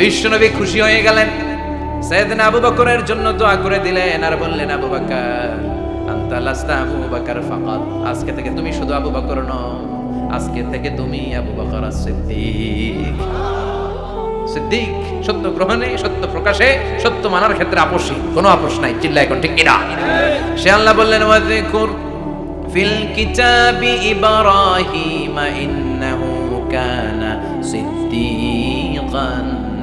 বিশ্বনবী খুশি হয়ে গেলেন। সেদিন আবু বকরের জন্য দোয়া করে দিলেন আর বললেন, আবু বকর, আনতা লাস্তা আবু বকর ফাকাত আজকে থেকে তুমি শুধু আবু বকর নও, আজকে থেকে তুমি আবু বকর সিদ্দিক সিদ্দিক সত্য গ্রহণে, সত্য প্রকাশে, সত্য মানার ক্ষেত্রে আপোষী, কোনো আপোষ নাই, চিল্লা এখন ঠিক কিনা? সে আল্লাহ বললেন, ওয়াযকুর ফিল কিতাবি ইব্রাহিম, ইন্নাহু কানা সিদ্দিকান।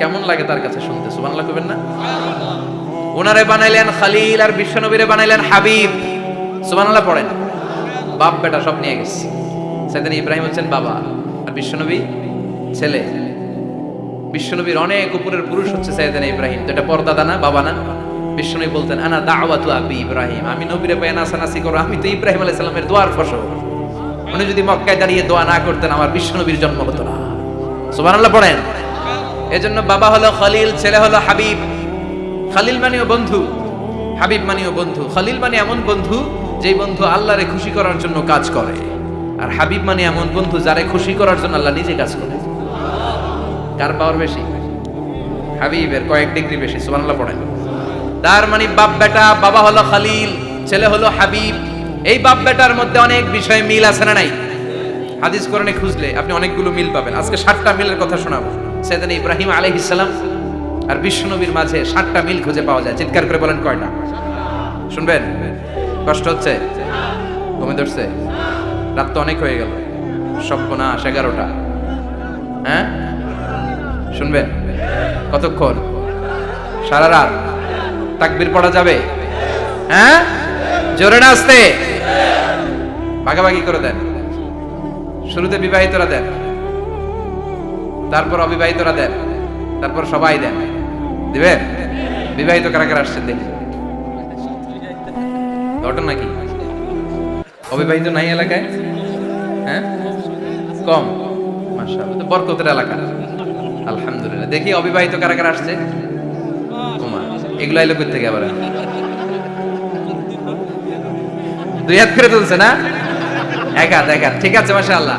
কেমন লাগে তার কাছে শুনতে? সুবহানাল্লাহ কবেন না? ওনারে বানাইলেন খালিল আর বিশ্বনবীরে বানাইলেন হাবিব। সুবহানাল্লাহ পড়েন। বাপ বেটা সব নিয়ে গেছে। সেদিন ইব্রাহিম হচ্ছেন বাবা আর বিশ্বনবী ছেলে। বিশ্বনবীর অনেক উপরের পুরুষ হচ্ছে সাইয়েদানা ইব্রাহিম। তো এটা পরদাদা না বাবা না? বিশ্বনবী বলতেন, আনা দাওয়াতু আবি ইব্রাহিম। আমি নবীরে পায় নাসানাসি করো। আমি তো ইব্রাহিম আলাইহিস সালামের দোয়ার ফসল। উনি যদি মক্কায় দাঁড়িয়ে দোয়া না করতেন, আমার বিশ্বনবীর জন্ম হতো না। সুবহানাল্লাহ পড়েন। এজন্য বাবা হলো খলিল, ছেলে হলো হাবিব। খালিল মানেও বন্ধু, হাবিব মানেও বন্ধু। খালিল মানে এমন বন্ধু যেই বন্ধু আল্লাহরে খুশি করার জন্য কাজ করে। আর হাবিব মানে এমন বন্ধু যারে খুশি করার জন্য আল্লাহ নিজে কাজ করে। কার পাওয়ার বেশি? হাবিবের কয়েক ডিগ্রি বেশি, সুবহানাল্লাহ পড়েন। তার মানে বাপ বেটা, বাবা হলো খালিল, ছেলে হলো হাবিব। এই বাপ বেটার মধ্যে অনেক বিষয়ে মিল আছে না নাই? হাদিস কোরআনে খুঁজলে আপনি অনেকগুলো মিল পাবেন। আজকে সাতটা মিলের কথা শোনাবো। সেদিন ইব্রাহিম আলাইহিস সালাম আর বিশ্বনবীর মাঝে সাতটা মিল খুঁজে পাওয়া যায়। চিৎকার করে বলেন কয়টা? শুনবেন? কষ্ট হচ্ছে? ঘুমে ধরছে? রাত তো অনেক হয়ে গেল। সপ্পনাশ এগারোটা। হ্যাঁ? শুনবেন? কতক্ষণ? সারা রাত? তাকবির পড়া যাবে? হ্যাঁ? জোরে না আসতে ভাগাভাগি করে দেন। শুরুতে বিবাহিতরা দেন। তারপর অবিবাহিতরা দেন। তারপর সবাই দেন। দিবেন? বিবাহিত কারা কারা আসছেন দেখি। ঘটনা কি? অবিবাহিত নাই এলাকায়? হ্যাঁ? কম? তো বরকতের এলাকা। আলহামদুলিল্লাহ। দেখি অবিবাহিত কারা কারা আসছে। ওমা, এগুলো আইলো কই থেকে আবার? দুই হাত করে তুলছে না? এক হাত এক হাত ঠিক আছে, মাশাআল্লাহ।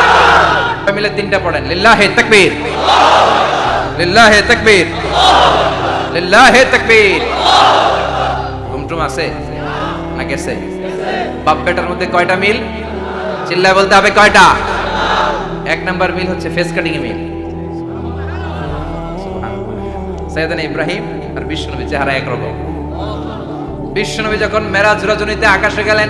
মিলে তিনটা পড়েন। লিল্লাহি তাকবীর। লিল্লাহি তাকবীর। লিল্লাহি তাকবীর। আছে? না গেছে? বাপ বেটার মধ্যে কয়টা মিল? চিল্লায় বলতে হবে কয়টা? এক নাম্বার মিল হচ্ছে ফেস কাটিং মিল। সৈয়দানা ইব্রাহিম আর বিশ্বনবী চেহারা একরকম। বিশ্বনবী যখন মেরাজ রজনীতে আকাশে গেলেন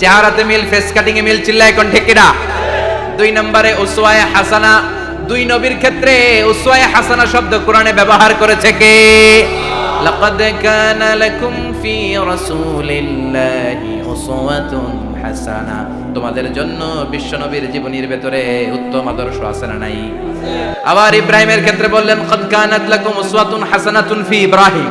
চেহারাতে মিল ফেস কাটিং এ মিল, চিল্লায় কোন ঠেকিরা দুই নম্বরে উসওয়ায়ে হাসানা, দুই নবীর ক্ষেত্রে উসওয়ায়ে হাসানা শব্দ কোরআনে ব্যবহার করেছে কে? লাকাদ কানা লাকুম ফি রাসূলিল্লাহি উসওয়াতুন হাসানা। তোমাদের জন্য বিশ্বনবীর জীবনীর ভেতরে উত্তম আদর্শ আছে না নাই? আবার ইব্রাহিমের ক্ষেত্রে বললেন, কদ কানাত লাকুম উসওয়াতুন হাসানাতুন ফি ইব্রাহিম।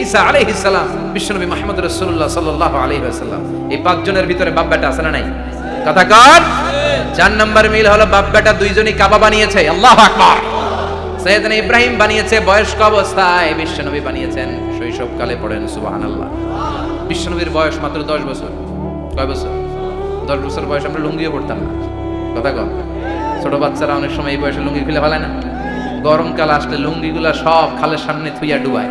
ঈসা আলাইহিস সালাম বিশ্বনবী মুহাম্মদ রাসূলুল্লাহ সাল্লাল্লাহু আলাইহি ওয়াসাল্লাম। এই পাঁচজনের ভিতরে বাপ বেটা আছে না নাই? কথা কর। চার নাম্বার মিল হলো বাপ বেটা দুইজনই কাবা বানিয়েছে। আল্লাহু আকবার। সৈয়দনা ইব্রাহিম বানিয়েছে, বয়স্ক অবস্থায় বিশ্বনবী বানিয়েছেন। শৈশবকালে পড়েন, সুবহানাল্লাহ। বিশ্বনবীর বয়স মাত্র 10 বছর। কয় বছর? 10 বছর বয়স আমরা লুঙ্গিও পড়তাম না। কথা কর। ছোট বাচ্চারা অনেক সময় এই বয়সে লুঙ্গি খুলে ফেলায় না। গরমকাল আসলে লুঙ্গিগুলা সব খালের সামনে থুইয়া ডুবায়।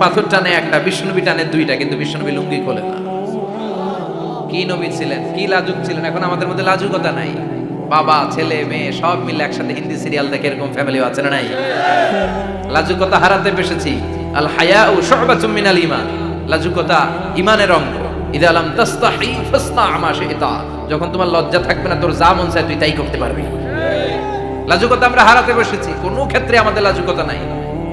পাথর টানে একটা বিশ্বনবী টানে দুইটা, কিন্তু বিশ্বনবী লুঙ্গি খোলে না। কি নবী ছিলেন, কি লাজুক ছিলেন? এখন আমাদের মধ্যে লাজুকতা নাই। বাবা, ছেলে, মেয়ে, সব মিলে একসাথে হিন্দি সিরিয়াল দেখে এরকম ফ্যামিলিও আছে না নাই? লাজুকতা হারাতে পেশেছি আল হায়া ও শুবাতুম মিনাল ঈমান। লাজুকতা ইমানের অঙ্গ। ইদা আলাম তাস্তাহি ফাসনা আমা শিতা। যখন তোমার লজ্জা থাকবে না, তোর যা মন চায় তুই তাই করতে পারবি। লাজুকতা আমরা হারাতে বসেছি। কোনো ক্ষেত্রে আমাদের লাজুকতা নাই।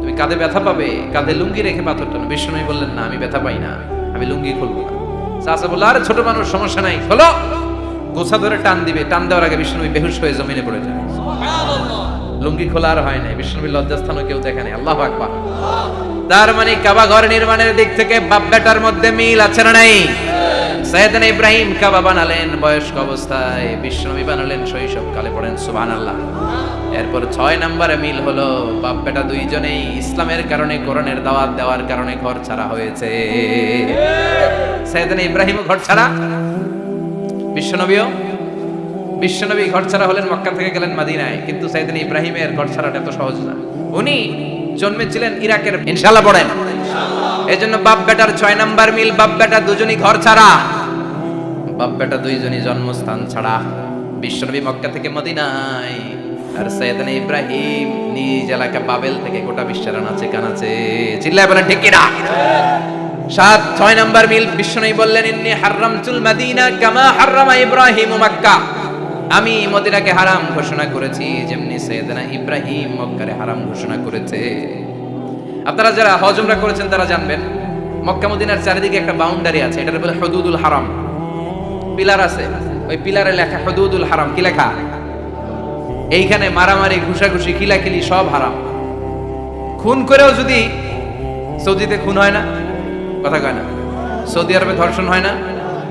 তুমি কাঁধে ব্যথা পাবে কাঁধে লুঙ্গি রেখে পাথর টানো বিশ্বনবী বললেন না আমি ব্যথা পাই না আমি। লুঙ্গি খুলবো না। চাচা বলল আরে ছোট মানুষ সমস্যা নাই খোলো। গোছা ধরে টান দিবে। টান দেওয়ার আগে বিষ্ণুবী বেহুশ হয়ে জমিনে পড়ে যায়। লুঙ্গি খোলা আর হয় নাই। বিষ্ণুবীর লজ্জাস্থানও কেউ দেখে নাই। আল্লাহ আকবার। তার মানে কাবা ঘর নির্মাণের দিক থেকে বাপ বেটার মধ্যে মিল আছে না নাই? সৈয়দনা ইব্রাহিম কাবা বানালেন বয়স্ক অবস্থায়। বিশ্বনবী বানালেন শৈশবকালে পড়েন সুবহানাল্লাহ। এরপর ছয় নম্বরে মিল হলো, বাপ বেটা দুইজনেই ইসলামের কারণে কোরআনের দাওয়াত দেওয়ার কারণে ঘর ছাড়া হয়েছে। সৈয়দনা ইব্রাহিম ঘর ছাড়া। বিশ্বনবীও, বিশ্বনবী ঘর ছাড়া হলেন মক্কা থেকে গেলেন মাদিনায়, কিন্তু সাইদিন ইব্রাহিমের ঘর ছাড়াটা এত সহজ না। উনি জন্মেছিলেন ইরাকের ইনশাল্লাহ পড়েন। এই জন্য বাপ বেটার ছয় নাম্বার মিল, বাপ বেটা দুজনই ঘর ছাড়া। বাপ বেটা দুইজনই জন্মস্থান ছাড়া। বিশ্বনবী মক্কা থেকে মদিনায়। আর সৈয়দান ইব্রাহিম নিজ এলাকা বাবেল থেকে গোটা বিশ্বের আনাচে কানাচে চিল্লায় বলেন, ঠিক কিনা? সাত, ছয় নাম্বার মিল বিশ্বনবী বললেন, ইন্নি হারামতুল মাদিনা কামা হারামা ইব্রাহিম মক্কা। আমি মদিনাকে হারাম ঘোষণা করেছি, যেমনি সৈয়দনা ইব্রাহিম মক্কারে হারাম ঘোষণা করেছে। আপনারা যারা হজমরা করেছেন, তারা জানবেন, মক্কা মদিনার চারিদিকে একটা বাউন্ডারি আছে, এটার বলে হদুদুল হারাম। পিলার আছে, ওই পিলারে লেখা হদুদুল হারাম, কি লেখা? এইখানে মারামারি, ঘুষাঘুষি কিলাকিলি সব হারাম। খুন করেও যদি সৌদিতে খুন হয় না, কথা কয় না। সৌদি আরবে ধর্ষণ হয় না,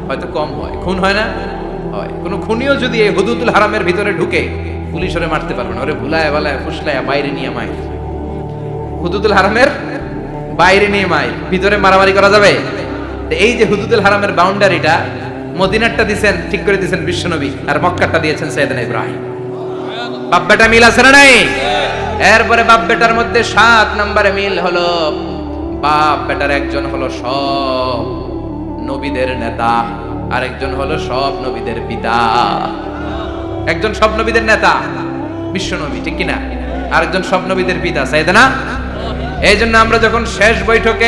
হয়তো কম হয়। খুন হয় না, হয়। কোনো খুনিও যদি এই হুদুদুল হারামের ভিতরে ঢুকে, পুলিশ ওরে মারতে পারবে না। ওরে ভুলায় বালায়, ফুসলায়, বাইরে নিয়ে মাই হুদুদুল হারামের বাইরে নিয়ে মাই ভিতরে মারামারি করা যাবে? এই যে হুদুদুল হারামের বাউন্ডারিটা মদিনারটা দিছেন, ঠিক করে দিছেন বিশ্বনবী, আর মক্কারটা দিয়েছেন সৈয়দনা ইব্রাহিম। বাপ বেটা মিল আছে না নাই? এরপরে বাপ বেটার মধ্যে সাত নম্বরে মিল হলো বাপ বেটার একজন হলো সব নবীদের নেতা, আরেকজন হলো সব নবীদের পিতা। একজন সব নবীদের নেতা, বিশ্ব নবী, ঠিক কিনা? আরেকজন সব নবীদের পিতা চাইতে না? এই জন্য আমরা যখন শেষ বৈঠকে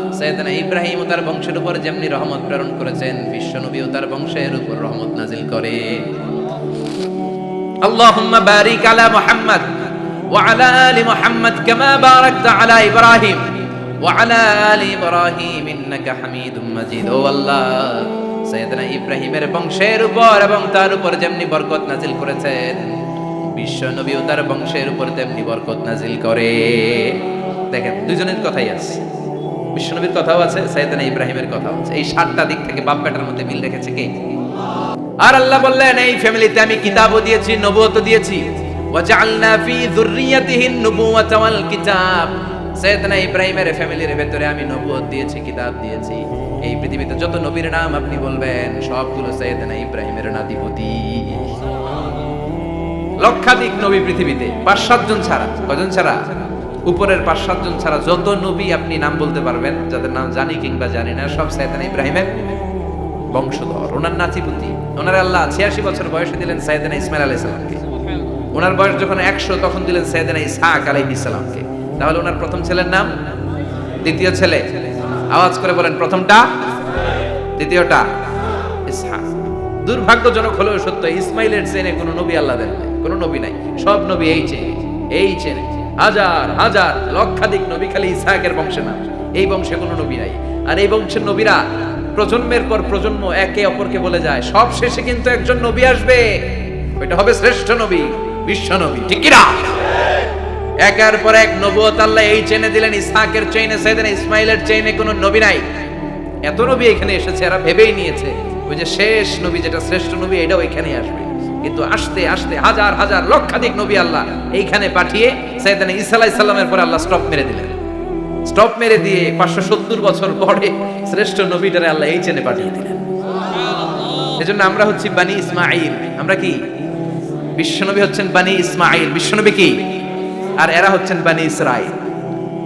সৈয়দনা ইব্রাহিম তার বংশের উপর যেমনি রহমত প্রেরণ করেছেন বিশ্বনবীও তার বংশের উপর রহমত নাজিল করে। আল্লাহুম্মা বারিক আলা মুহাম্মদ ওয়া আলা আলি মুহাম্মদ কামা বারাকতা আলা ইব্রাহিম ওয়া আলা আলি ইব্রাহিম ইন্নাকা হামিদুম মাজিদ। ও আল্লাহ, সৈয়দনা ইব্রাহিমের বংশের উপর এবং তার উপর যেমনি বরকত নাজিল করেছেন বিশ্ব নবীও তার বংশের উপর তেমনি বরকত নাজিল করে। দেখেন, দুজনের কথাই আছে। বিশ্বনবীর কথাও আছে সৈয়দনা ইব্রাহিমের কথাও আছে। এই সাতটা দিক থেকে বাপ বেটার মধ্যে মিল রেখেছে কে? আর আল্লাহ বললেন, এই ফ্যামিলিতে আমি কিতাবও দিয়েছি, নবুয়তও দিয়েছি। ওয়াজআলনা ফি যুররিয়াতিহি নুবুওয়াতা ওয়াল কিতাব। সৈয়দনা ইব্রাহিমের ফ্যামিলির ভেতরে আমি নবুয়ত দিয়েছি, কিতাব দিয়েছি। এই পৃথিবীতে যত নবীর নাম আপনি বলবেন, সবগুলো সৈয়দনা ইব্রাহিমের নাতিপতি। লক্ষাধিক নবী পৃথিবীতে পাঁচ সাতজন ছাড়া। কজন ছাড়া? উপরের পাঁচ সাতজন ছাড়া যত নবী আপনি নাম বলতে পারবেন, যাদের নাম জানি কিংবা জানি না, সব সৈয়দনা ইব্রাহিমের বংশধর। ওনার নাতিপুতি, ওনার আল্লাহ ছিয়াশি বছর বয়সে দিলেন সাইদানা ইসমাইল আলাইহিস সালামকে। ওনার বয়স যখন একশো, তখন দিলেন সাইদানা ইসহাক আলাইহিস সালামকে। তাহলে ওনার প্রথম ছেলের নাম? দ্বিতীয় ছেলে? আওয়াজ করে বলেন, প্রথমটা? দ্বিতীয়টা? দুর্ভাগ্যজনক হলেও সত্য, ইসমাইলের চেনে কোনো নবী আল্লাহ দেন কোনো নবী নাই, সব নবী এই চেনে এই চেনে। হাজার হাজার, লক্ষাধিক নবী খালি ইসহাকের বংশে না। এই বংশে কোনো নবী নাই। আর এই বংশের নবীরা প্রজন্মের পর প্রজন্ম একে অপরকে বলে যায়, সব শেষে কিন্তু একজন নবী আসবে। ওইটা হবে শ্রেষ্ঠ নবী, বিশ্ব নবী। ঠিক কিনা একের পর এক নবুয়ত আল্লাহ এই চেনে দিলেন, ইসহাকের চেইনে সেদিন ইসমাইলের চেইনে কোনো নবী নাই। এত নবী এখানে এসেছে, এরা ভেবেই নিয়েছে, ওই যে শেষ নবী যেটা শ্রেষ্ঠ নবী, এটাও এখানেই আসবে। কিন্তু আসতে আসতে হাজার হাজার, লক্ষাধিক নবী আল্লাহ এইখানে পাঠিয়ে সৈয়দান ঈসা আলাইহিস সালামের পরে আল্লাহ স্টপ মেরে দিলেন। স্টপ মেরে দিয়ে পাঁচশো সত্তর বছর পরে শ্রেষ্ঠ নবীটারে আল্লাহ এই চেনে পাঠিয়ে দিলেন। এজন্য আমরা হচ্ছি বানি ইসমাইল আমরা কি? বিশ্বনবী হচ্ছেন বানি ইসমাইল বিশ্বনবী কি? আর এরা হচ্ছেন Bani Israel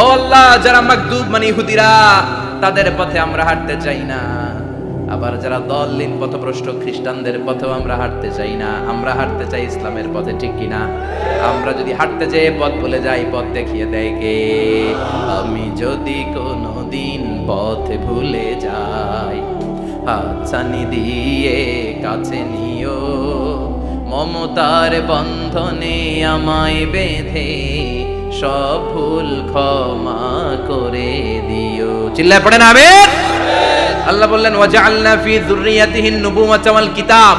ও আল্লাহ, যারা মাকদুব মানে ইহুদিরা, তাদের পথে আমরা হাঁটতে চাই না। আবার যারা দলিন পথভ্রষ্ট খ্রিস্টানদের পথেও আমরা হাঁটতে চাই না। আমরা হাঁটতে চাই ইসলামের পথে, ঠিক কিনা? আমরা যদি হাঁটতে যেয়ে পথ ভুলে যাই, পথ দেখিয়ে দেয় কে? আমি যদি কোনো দিন পথে ভুলে যাই, হাতছানি দিয়ে কাছে নিও, মমতার বন্ধনে আমায় বেঁধে সব ভুল ক্ষমা করে দিও চিল্লায় পড়েন আমেন আল্লাহ বললেন ওয়াজআলনা ফি যুররিয়াতিহি নুবুওয়াতা ওয়াল কিতাব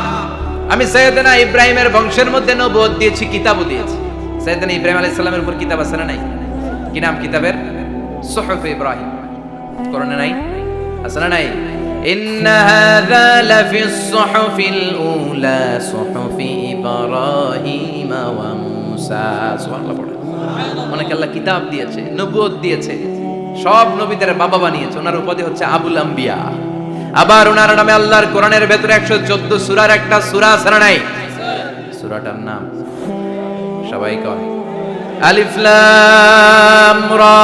আমি সাইয়েদনা ইব্রাহিমের বংশের মধ্যে নবুয়ত দিয়েছি কিতাবও দিয়েছি সাইয়েদনা ইব্রাহিম আলাইহিস সালামের উপর কিতাব আছে না নাই কি নাম কিতাবের সুহুফ ইব্রাহিম কোরআনে নাই আছে না নাই إن هذا لفي الصحف الأولى صحف إبراهيم وموسى سبحان الله পড়ে অনেক আল্লাহ কিতাব দিয়েছে নবুয়ত দিয়েছে, সব নবীদের বাবা বানিয়েছে। ওনার উপাধি হচ্ছে আবুল আম্বিয়া। আবার ওনার নামে আল্লাহর কোরআনের ভেতরে একশো চোদ্দ সুরার একটা সুরা সারা নাই? সুরাটার নাম সবাই কয়, আলিফ লাম রা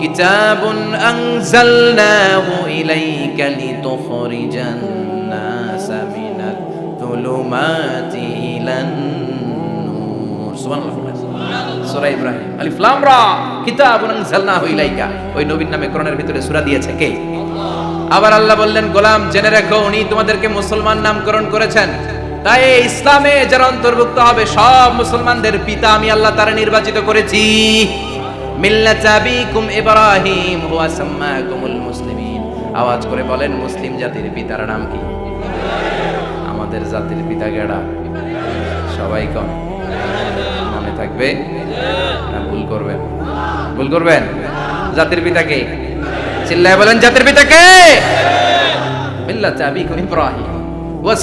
কিতাবুন আনজালনাহু ইলাইকা লিতুখরিজান নাসা মিনাল যুলুমাতি ইলান নূর। সুবহানাল্লাহ। ইব্রাহিম। আলিফ লাম রা। ইলাইকা। ওই নবীর নামে কোরআনের ভিতরে দিয়েছে কে? আবার আল্লাহ বললেন, গোলাম, জেনে রাখো, উনি তোমাদেরকে মুসলমান নামকরণ করেছেন। তাই ইসলামে যারা অন্তর্ভুক্ত হবে, সব মুসলমানদের পিতা আমি আল্লাহ তারা নির্বাচিত করেছি। মিল্লাত আবিকুম ইব্রাহিম, হুয়া সাম্মাকুমুল মুসলিমিন। আওয়াজ করে বলেন, মুসলিম জাতির পিতার নাম কি? আমাদের জাতির পিতা গেড়া। সবাই কম থাকবে। ভুল করবেন। ভুল করবেন? জাতির পিতাকে চিল্লায় বলেন, জাতির পিতাকে ইব্রাহিম। ওয়া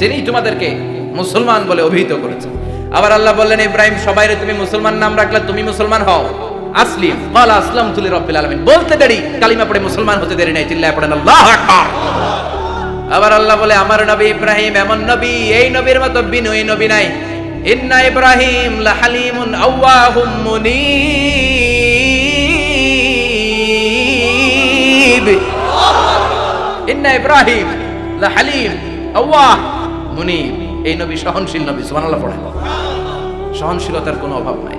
যিনি তোমাদেরকে মুসলমান বলে অভিহিত করেছে আবার আল্লাহ বললেন, ইব্রাহিম তুমি মুসলমান নাম রাখলে তুমি মুসলমান হও। আসলিম, ক্বালা আসলামতু লিরাব্বিল আলামিন। বলতে দেরি, কালিমা পড়ে মুসলমান হতে দেরি নাই, চিল্লায় পড়েন, আল্লাহু আকবার। আবার আল্লাহ বলে, আমার নবী ইব্রাহিম, এমন নবী, এই নবীর মতো বিনয়ী নবী নাই। ইন্না ইব্রাহিম লাহালিমুন আওয়াহুম মুনিব। ইন্না ইব্রাহিম লাহালিম আওয়াহ মুনিব। এই নবী সহনশীল নবী, সুবহানাল্লাহ পড়েন। সহনশীলতার কোনো অভাব নাই।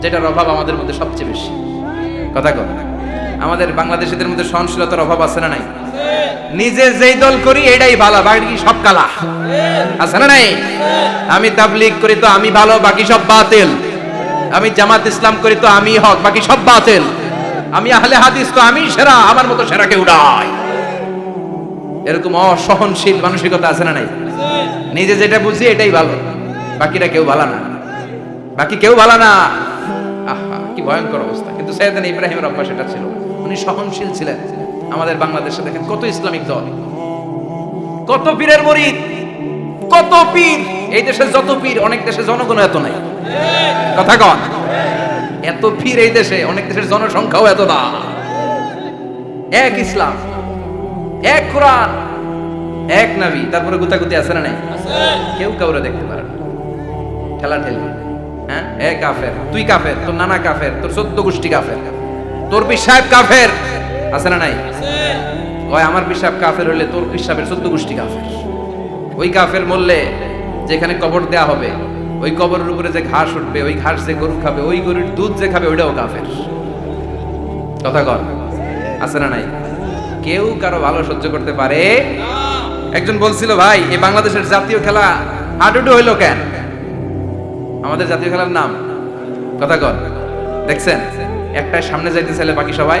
যেটার অভাব আমাদের মধ্যে সবচেয়ে বেশি। কথা কর আমাদের বাংলাদেশিদের মধ্যে সহনশীলতার অভাব আছে না নাই? নিজে যেই দল করি, এটাই ভালো, বাকি সব কালা। আছে না নাই? আমি তাবলিগ করি তো আমি ভালো, বাকি সব বাতিল। আমি জামাত ইসলাম করি তো আমি হক, বাকি সব বাতিল। আমি আহলে হাদিস তো আমি সেরা, আমার মতো সেরা কেউ নাই। এরকম অসহনশীল মানসিকতা আছে না নাই? নিজে যেটা বুঝি, এটাই ভালো। বাকিটা কেউ ভালো না। বাকি কেউ ভালো না। আহা, কি ভয়ঙ্কর অবস্থা। কিন্তু সৈয়দান ইব্রাহিমের অভ্যাস এটা ছিল। উনি সহনশীল ছিলেন। আমাদের বাংলাদেশে দেখেন কত ইসলামিক দল, কত পীরের মরিদ, কত পীর। এই দেশে যত পীর, অনেক দেশে জনগণ এত নাই। কথা কন। এত পীর এই দেশে, অনেক দেশের জনসংখ্যাও এত না। এক ইসলাম, এক কোরআন, এক নাবি। তারপরে গুতাগুতি আছে না নাই? কেউ কাউরে দেখতে পারে না। ঠেলা ঠেলি হ্যাঁ? এ কাফের। তুই কাফের, তোর নানা কাফের, তোর চোদ্দ গোষ্ঠী কাফের। তোর পিসাব কাফের। আছে না নাই? কয় আমার পিসাব কাফের হলে তোর পিসাবের চোদ্দ গোষ্ঠী কাফের। ওই কাফের মরলে যেখানে কবর দেয়া হবে, ওই কবরের উপরে যে ঘাস উঠবে, ওই ঘাস যে গরু খাবে, ওই গরুর দুধ যে খাবে, ওইটাও কাফের। কথা কর। আছে না নাই? কেউ কারও ভালো সহ্য করতে পারে? একজন বলছিল, ভাই, এই বাংলাদেশের জাতীয় খেলা হাডুডু হইল কেন? আমাদের জাতীয় খেলার নাম। কথা কর। দেখছেন? একটাই সামনে যাইতে চাইলে বাকি সবাই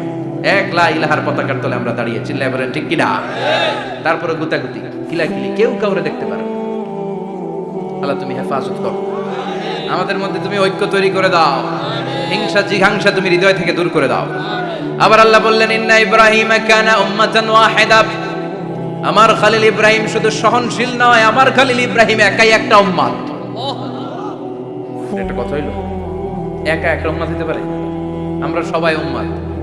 এক লা ইলাহার পতাকার তলে আমরা দাঁড়িয়ে চিল্লাই বলেন ঠিক কিনা? তারপরে গুতাগুতি কিলাকিলি কেউ কাউরে দেখতে পারে আল্লাহ তুমি হেফাজত করো। আমাদের মধ্যে তুমি ঐক্য তৈরি করে দাও। হিংসা, জিঘাংসা তুমি হৃদয় থেকে দূর করে দাও। আবার আল্লাহ বললেন, ইন্না ইব্রাহিম কানা উম্মাতান ওয়াহিদা। আমার খালিল ইব্রাহিম শুধু সহনশীল নয়, আমার খালিল ইব্রাহিম একাই একটা উম্মাত একটা কথা হইল? একা একটা উম্মাত হতে পারে? আমরা সবাই উম্মাত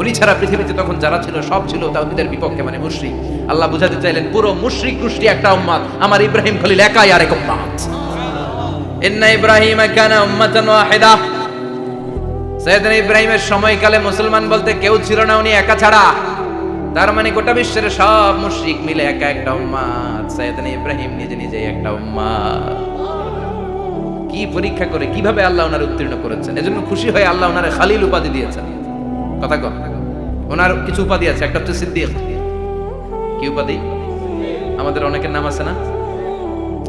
উনি ছাড়া পৃথিবীতে তখন যারা ছিল, সব ছিল তাওহীদের বিপক্ষে মানে মুশরিক। আল্লাহ বুঝাতে চাইলেন, পুরো মুশরিক গোষ্ঠী একটা উম্মাত আমার ইব্রাহিম খলিল একাই আরেক উম্মাত ইন্না ইব্রাহিম কানা উম্মাতান ওয়াহিদা। ইব্রাহিমের সময়কালে মুসলমান বলতে কেউ ছিল না, উনি একা ছাড়া। তার মানে গোটা বিশ্বের সব মুশরিক মিলে একা একটা উম্মাত সৈয়দনা ইব্রাহিম নিজে নিজে একটা উম্মাত কি পরীক্ষা করে, কীভাবে আল্লাহ ওনার উত্তীর্ণ করেছেন? এজন্য খুশি হয়ে আল্লাহ ওনার খালিল উপাধি দিয়েছেন। কথা কন ওনার কিছু উপাধি আছে, একটা হচ্ছে সিদ্দিক। কি উপাধি? আমাদের অনেকের নাম আছে না?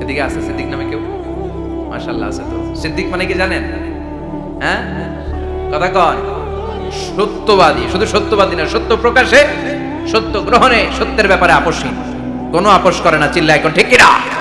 এদিকে আছে সিদ্দিক নামে কেউ? মাশাল্লাহ আছে তো। সিদ্দিক মানে কি জানেন? হ্যাঁ? কথা কন। সত্যবাদী। শুধু সত্যবাদী না, সত্য প্রকাশে, সত্য গ্রহণে সত্যের ব্যাপারে আপোষহীন। কোনো আপোষ করে না চিল্লা এখন ঠিক কিনা?